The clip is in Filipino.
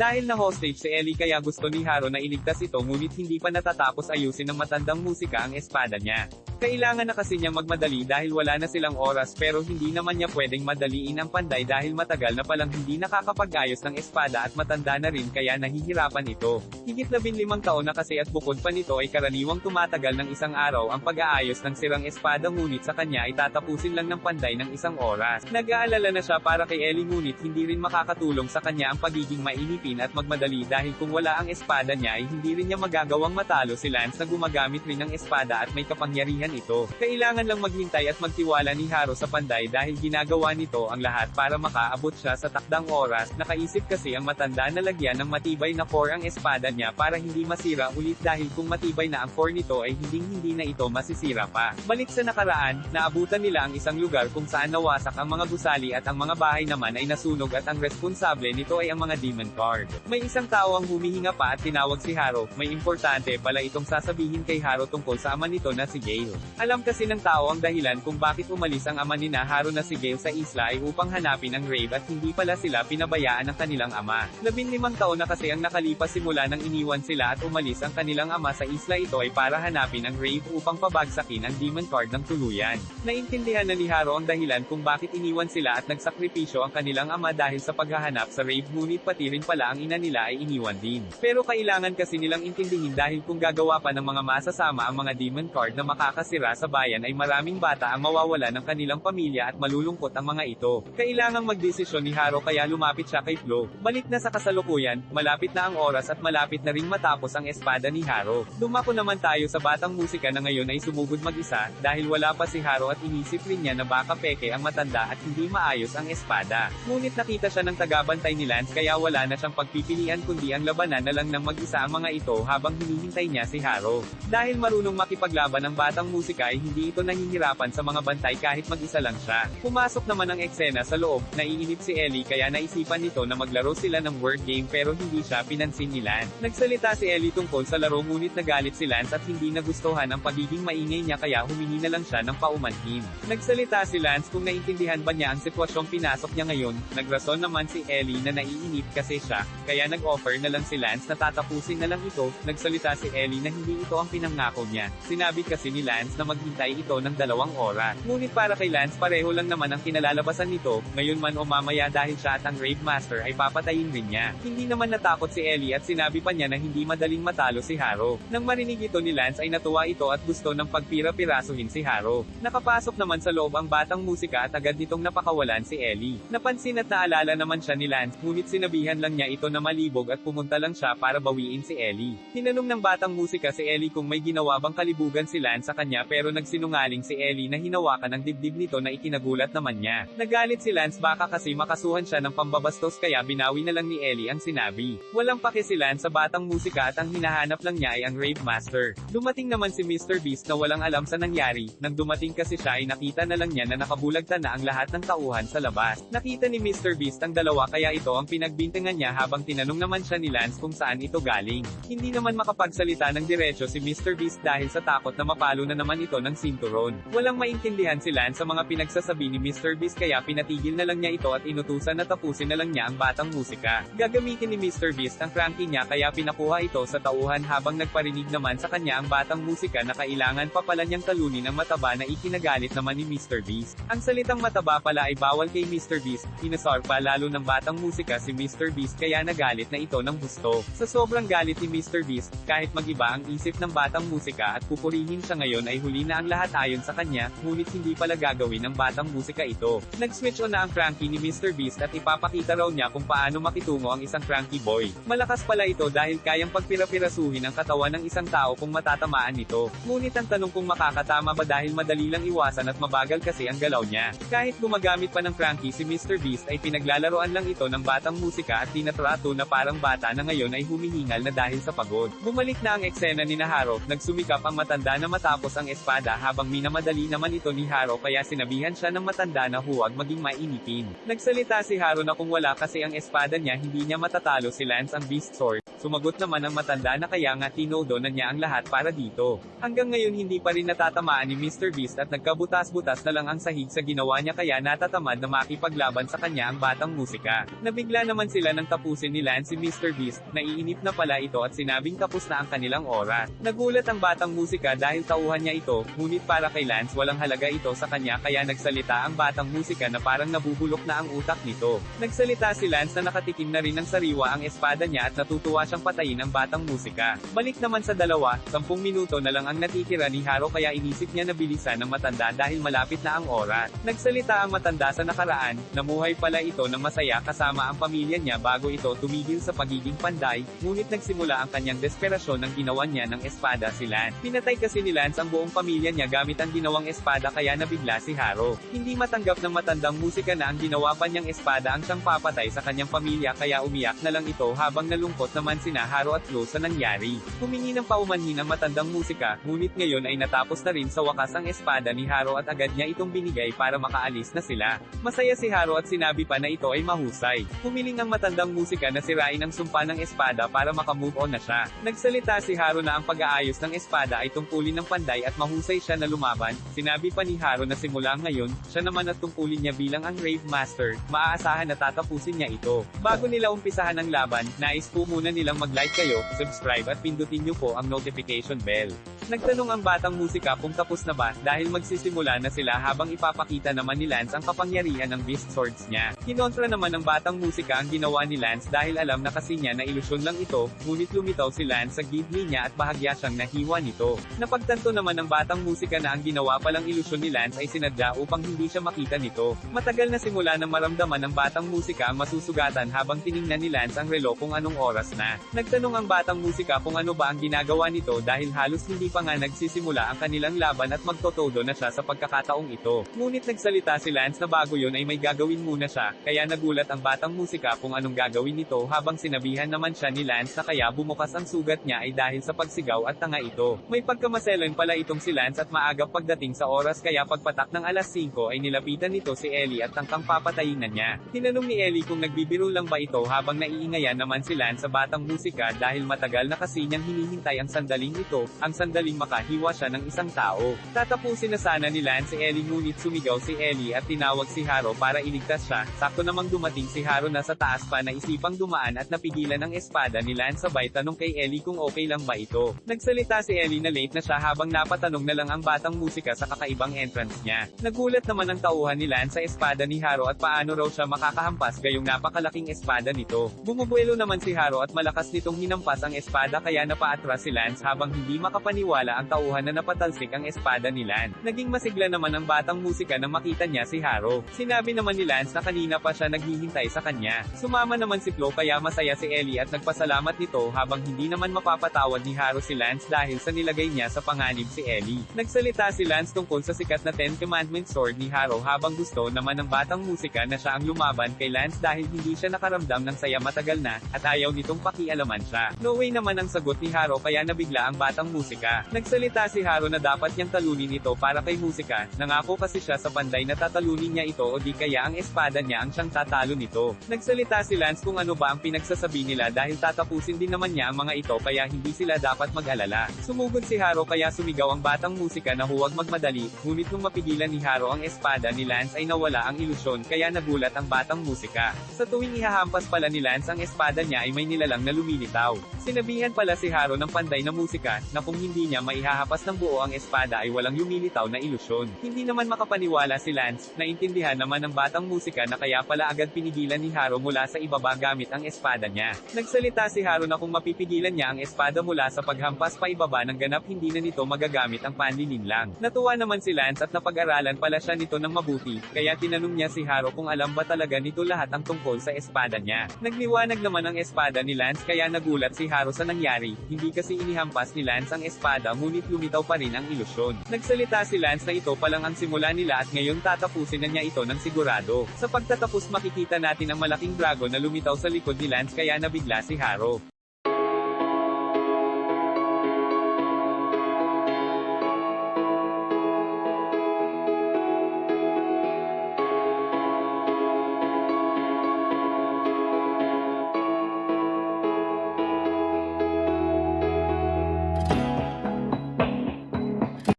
Dahil na hostage si Ellie kaya gusto ni Haro na iligtas ito ngunit hindi pa natatapos ayusin ng matandang musika ang espada niya. Kailangan na kasi niya magmadali dahil wala na silang oras pero hindi naman niya pwedeng madaliin ang panday dahil matagal na palang hindi nakakapag-ayos ng espada at matanda na rin kaya nahihirapan ito. Higit labing limang taon na kasi at bukod pa nito ay karaniwang tumatagal ng isang araw ang pag-aayos ng sirang espada ngunit sa kanya ay tatapusin lang ng panday ng isang oras. Nag-aalala na siya para kay Ellie ngunit hindi rin makakatulong sa kanya ang pagiging mainipin at magmadali dahil kung wala ang espada niya ay hindi rin niya magagawang matalo si Lance na gumagamit rin ng espada at may kapangyarihan ito. Kailangan lang maghintay at magtiwala ni Haro sa panday dahil ginagawa nito ang lahat para makaabot siya sa takdang oras. Nakaisip kasi ang matanda na lagyan ng matibay na core ang espada niya para hindi masira ulit dahil kung matibay na ang core nito ay hindi hindi na ito masisira pa. Balik sa nakaraan, naabutan nila ang isang lugar kung saan nawasak ang mga gusali at ang mga bahay naman ay nasunog at ang responsable nito ay ang mga demon card. May isang tao ang humihinga pa at tinawag si Haro, may importante pala itong sasabihin kay Haro tungkol sa ama nito na si Gale. Alam kasi ng tao ang dahilan kung bakit umalis ang ama ni na Haro na si Gale sa isla ay upang hanapin ang Rave at hindi pala sila pinabayaan ng kanilang ama. Labinlimang taon na kasi ang nakalipas simula nang iniwan sila at umalis ang kanilang ama sa isla ito ay para hanapin ang Rave upang pabagsakin ang demon card ng tuluyan. Naintindihan na ni Haro ang dahilan kung bakit iniwan sila at nagsakripisyo ang kanilang ama dahil sa paghahanap sa Rave ngunit pati rin pala ang ina nila ay iniwan din. Pero kailangan kasi nilang intindihin dahil kung gagawa pa ng mga masasama ang mga demon card na makakasira sa bayan ay maraming bata ang mawawala ng kanilang pamilya at malulungkot ang mga ito. Kailangang magdesisyon ni Haro kaya lumapit siya kay Flo. Balik na sa kasalukuyan, malapit na ang oras at malapit na ring matapos ang espada ni Haro. Dumako naman tayo sa batang musika na ngayon ay sumugod mag-isa, dahil wala pa si Haro at inisip rin niya na baka peke ang matanda at hindi maayos ang espada. Ngunit nakita siya ng tagabantay ni Lance kaya wala na siyang pagpipilian kundi ang labanan na lang ng mag-isa ang mga ito habang hinihintay niya si Haro. Dahil marunong makipaglaban ang batang musika ay hindi ito nahihirapan sa mga bantay kahit mag-isa lang siya. Pumasok naman ang eksena sa loob, naiinip si Ellie kaya naisipan nito na maglaro sila ng word game pero hindi siya pinansin ni Lance. Nagsalita si Ellie tungkol sa laro ngunit nagalit si Lance at hindi nagustuhan ang pagiging maingay niya kaya humingi na lang siya ng paumanhin. Nagsalita si Lance kung naintindihan ba niya ang sitwasyong pinasok niya ngayon, nagrason naman si Ellie na naiinip kasi siya, kaya nag-offer na lang si Lance na tatapusin na lang ito, nagsalita si Ellie na hindi ito ang pinangako niya. Sinabi kasi ni Lance na maghintay ito ng dalawang oras. Ngunit para kay Lance pareho lang naman ang kinalalabasan nito, ngayon man o mamaya dahil siya at ang Rave Master ay papatayin rin niya. Hindi naman natakot si Ellie at sinabi pa niya na hindi madaling matalo si Haro. Nang marinig ito ni Lance ay natuwa ito at gusto ng pagpira-pirasuhin si Haro. Nakapasok naman sa loob ang batang musika at agad nitong napakawalan si Ellie. Napansin at naalala naman siya ni Lance, ngunit sinabihan lang niya ito na malibog at pumunta lang siya para bawiin si Ellie. Tinanong ng batang musika si Ellie kung may ginawa bang kalibugan si Lance sa kanya pero nagsinungaling si Ellie na hinawakan ang dibdib nito na ikinagulat naman niya. Nagalit si Lance baka kasi makasuhan siya ng pambabastos kaya binawi na lang ni Ellie ang sinabi. Walang pake si Lance sa batang musika at ang hinahanap lang niya ay ang Rave Master. Dumating naman si Mr. Beast na walang alam sa nangyari, nang dumating kasi siya ay nakita na lang niya na nakabulagta na ang lahat ng tauhan sa labas. Nakita ni Mr. Beast ang dalawa kaya ito ang pinagbintangan niya habang tinanong naman siya ni Lance kung saan ito galing. Hindi naman makapagsalita ng diretsyo si Mr. Beast dahil sa takot na mapalo na naman ito ng sinturon. Walang maintindihan si Lance sa mga pinagsasabi ni Mr. Beast kaya pinatigil na lang niya ito at inutusan na tapusin na lang niya ang batang musika. Gagamitin ni Mr. Beast ang cranky niya kaya pinakuha ito sa tauhan habang nagparinig naman sa kanya ang batang musika na kailangan pa pala niyang talunin ang mataba na ikinagalit naman ni Mr. Beast. Ang salitang mataba pala ay bawal kay Mr. Beast, inasar pa lalo ng batang musika si Mr. Beast kaya nagalit na ito ng gusto. Sa sobrang galit ni Mr. Beast, kahit magiba ang isip ng batang musika at pupurihin siya ngayon ay huli na ang lahat ayon sa kanya, ngunit hindi pala gagawin ng batang musika ito. Nag-switch on na ang cranky ni Mr. Beast at ipapakita raw niya kung paano makitungo ang isang cranky boy. Malakas pala ito dahil kayang pagpira-pirasuhin ang katawan ng isang tao kung matatamaan nito. Ngunit ang tanong kung makakatama ba dahil madali lang iwasan at mabagal kasi ang galaw niya. Kahit gumagamit pa ng cranky si Mr. Beast ay pinaglalaroan lang ito ng batang musika at tinatrato na parang bata na ngayon ay humihingal na dahil sa pagod. Bumalik na ang eksena ni Naharo, nagsumikap ang matanda na matapos ang espada habang minamadali naman ito ni Haro kaya sinabihan siya ng matanda na huwag maging mainipin. Nagsalita si Haro na kung wala kasi ang espada niya hindi niya matatalo si Lance ang Beast Sword. Sumagot naman ang matanda na kaya nga tinodo na niya ang lahat para dito. Hanggang ngayon hindi pa rin natatamaan ni Mr. Beast at nagkabutas-butas na lang ang sahig sa ginawa niya kaya natatamad na makipaglaban sa kanya ang batang musika. Nabigla naman sila nang tapusin ni Lance si Mr. Beast, naiinip na pala ito at sinabing tapos na ang kanilang oras. Nagulat ang batang musika dahil tauhan niya ito, ngunit para kay Lance walang halaga ito sa kanya kaya nagsalita ang batang musika na parang nabubulok na ang utak nito. Nagsalita si Lance na nakatikim na rin ng sariwa ang espada niya at natutuwa siyang patayin ang batang musika. Balik naman sa dalawa, 10 minuto na lang ang natitira ni Haro kaya inisip niya na bilisan ng matanda dahil malapit na ang oras. Nagsalita ang matanda sa nakaraan, namuhay pala ito ng masaya kasama ang pamilya niya bago ito tumigil sa pagiging panday, ngunit nagsimula ang kanyang desperasyon ng ginawan niya ng espada si Lance. Pinatay kasi ni Lance ang buong pamilya niya gamit ang ginawang espada kaya nabigla si Haro. Hindi matanggap ng matandang musika na ang ginawa pa niyang espada ang siyang papatay sa kanyang pamilya kaya umiyak na lang ito habang nalungkot naman sina Haro at Flo sa nangyari. Humingi ng paumanhin ang matandang musika, ngunit ngayon ay natapos na rin sa wakas ang espada ni Haro at agad niya itong binigay para makaalis na sila. Masaya si Haro at sinabi pa na ito ay mahusay. Humiling ang matandang musika na sirain ang sumpa ng espada para makamove on na siya. Nagsalita si Haro na ang pag-aayos ng espada ay tungkulin ng panday at mahusay siya na lumaban. Sinabi pa ni Haro na simula ngayon, siya naman at tungkulin niya bilang ang Rave Master, maaasahan na tatapusin niya ito. Bago nila umpisahan ang laban, nais po muna nilang mag-like kayo, subscribe at pindutin niyo po ang notification bell. Nagtanong ang batang musika kung tapos na ba, dahil magsisimula na sila habang ipapakita naman ni Lance ang kapangyarihan ng Beast Swords niya. Kinontra naman ng batang musika ang ginawa ni Lance dahil alam na kasi niya na ilusyon lang ito, ngunit lumitaw si Lance sa kidney niya at bahagya siyang nahiwa nito. Napagtanto naman ng batang musika na ang ginawa palang ilusyon ni Lance ay sinadya upang hindi siya makita nito. Matagal na simula na maramdaman ng batang musika ang masusugatan habang tiningnan ni Lance ang relo kung anong oras na. Nagtanong ang batang musika kung ano ba ang ginagawa nito dahil halos hindi pa nga nagsisimula ang kanilang laban at magtotodo na siya sa pagkakataong ito. Ngunit nagsalita si Lance na bago yon ay may gagawin muna siya, kaya nagulat ang batang musika kung anong gagawin nito habang sinabihan naman siya ni Lance na kaya bumukas ang sugat niya ay dahil sa pagsigaw at tanga ito. May pagkamaselan pala itong si Lance at maaga pagdating sa oras kaya pagpatak ng alas 5 ay nilapitan nito si Ellie at tangkang papatayin na niya. Tinanong ni Ellie kung nagbibiro lang ba ito habang naiingayan naman si Lance sa batang musika dahil matagal na kasi niyang hinihintay ang sandaling ito, ang sandaling makahiwa siya ng isang tao. Tatapusin na sana ni Lance si Ellie ngunit sumigaw si Ellie at tinawag si Haro para iligtas siya. Sakto namang dumating si Haro na sa taas pa na isipang dumaan at napigilan ang espada ni Lance sabay tanong kay Ellie kung okay lang ba ito. Nagsalita si Ellie na late na siya habang napatanong na lang ang batang musika sa kakaibang entrance niya. Nagulat naman ang tauhan ni Lance sa espada ni Haro at paano raw siya makakahampas gayong napakalaking espada nito. Bumubuelo naman si Haro at malakas nitong hinampas ang espada kaya napaatras si Lance habang hindi makapaniwala ang tauhan na napatalsik ang espada ni Lance. Naging masigla naman ang batang musika na makita niya si Haro. Sinabi naman ni Lance na kanina pa siya naghihintay sa kanya. Sumama naman si Flo kaya masaya si Ellie at nagpasalamat nito habang hindi naman mapapatawad ni Haro si Lance dahil sa nilagay niya sa panganib si Ellie. Nagsalita si Lance tungkol sa sikat na Ten Commandment sword ni Haro habang gusto naman ng batang musika na siya ang lumaban kay Lance dahil hindi siya nakaramdam ng saya matagal na, at ayaw nitong pakialaman siya. No way naman ang sagot ni Haro kaya nabigla ang batang musika. Nagsalita si Haro na dapat niyang talunin ito para kay musika, nangako kasi siya sa panday na tatalunin niya ito o di kaya ang espada niya ang siyang tatalo nito. Nagsalita si Lance kung ano ba ang pinagsasabi nila dahil tatapusin din naman niya ang mga ito kaya hindi sila dapat mag-alala. Sumugod si Haro kaya sumigaw ang batang musika na huwag magmadali, ngunit nung mapigilan ni Haro ang espada ni Lance ay nawala ang ilusyon kaya nagulat ang batang musika. Sa tuwing ihahampas pala ni Lance ang espada niya ay may nilalang na lumilitaw. Sinabihan pala si Haro ng panday na musika, na kung hindi niya maihahapas ng buo ang espada ay walang lumilitaw na ilusyon. Hindi naman makapaniwala si Lance, naintindihan naman ng batang musika na kaya pala agad pinigilan ni Haro mula sa ibaba gamit ang espada niya. Nagsalita si Haro na kung mapipigilan niya ang espada mula sa paghampas pa ibaba ng ganap hindi na nito magagamit ang panlilinlang. Natuwa naman si Lance at napag-aralan pala siya nito ng mabuti, kaya tinanong niya si Haro kung alam ba talaga nito lahat ang tungkol sa espada niya. Nagliwanag naman ang espada ni Lance kaya nagulat si Haro sa nangyari, hindi kasi inihampas ni Lance ang espada ngunit lumitaw pa rin ang ilusyon. Nagsalita si Lance na ito pa lang ang simula nila at ngayon tatapusin na niya ito ng sigurado. Sa pagtatapos makikita natin ang malaking dragon na lumitaw sa likod ni Lance kaya nabigla si Haro.